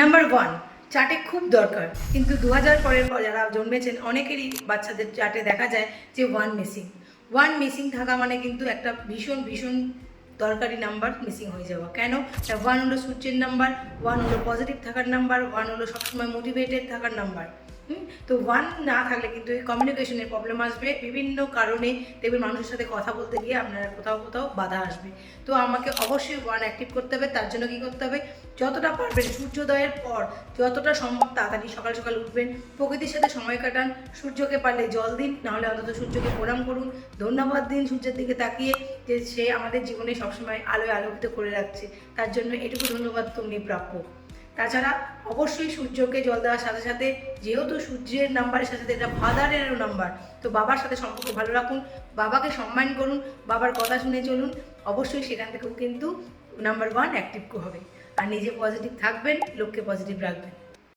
Number one চাটে খুব দরকার। কিন্তু দু হাজার পরের পর যারা জন্মেছেন, অনেকেরই বাচ্চাদের চাটে দেখা যায় যে ওয়ান মিসিং ওয়ান মিসিং থাকা মানে কিন্তু একটা ভীষণ ভীষণ দরকারি নাম্বার মিসিং হয়ে যাওয়া। কেন? ওয়ান হলো সূর্যের নাম্বার ওয়ান হলো পজিটিভ থাকার নাম্বার ওয়ান হলো সবসময় মোটিভেটেড থাকার নাম্বার তো ওয়ান না থাকলে কিন্তু এই কমিউনিকেশনের প্রবলেম আসবে। বিভিন্ন কারণে দেখবেন মানুষের সাথে কথা বলতে গিয়ে আপনার কোথাও কোথাও বাধা আসবে। তো আমাকে অবশ্যই ওয়ান অ্যাক্টিভ করতে হবে, তার জন্য কী করতে হবে? যতটা পারবেন সূর্যোদয়ের পর যতটা সম্ভব তাড়াতাড়ি সকাল সকাল উঠবেন। প্রকৃতির সাথে সময় কাটান। সূর্যকে পারলে জল দিন, নাহলে অন্তত সূর্যকে প্রণাম করুন। ধন্যবাদ দিন সূর্যের দিকে তাকিয়ে যে সে আমাদের জীবনে সবসময় আলোয় আলোকিত করে রাখছে। তার জন্য এটুকু ধন্যবাদ তুমি প্রাপ্য। তাছাড়া অবশ্যই সূর্যকে জল দেওয়ার সাথে সাথে, যেহেতু সূর্যের নাম্বারের সাথে সাথে এটা ফাদারেরও নাম্বার তো বাবার সাথে সম্পর্ক ভালো রাখুন, বাবাকে সম্মান করুন, বাবার কথা শুনে চলুন, অবশ্যই সেখান থেকেও কিন্তু নাম্বার ওয়ান অ্যাক্টিভ হবে আর নিজে পজিটিভ থাকবেন, লোককে পজিটিভ রাখবেন।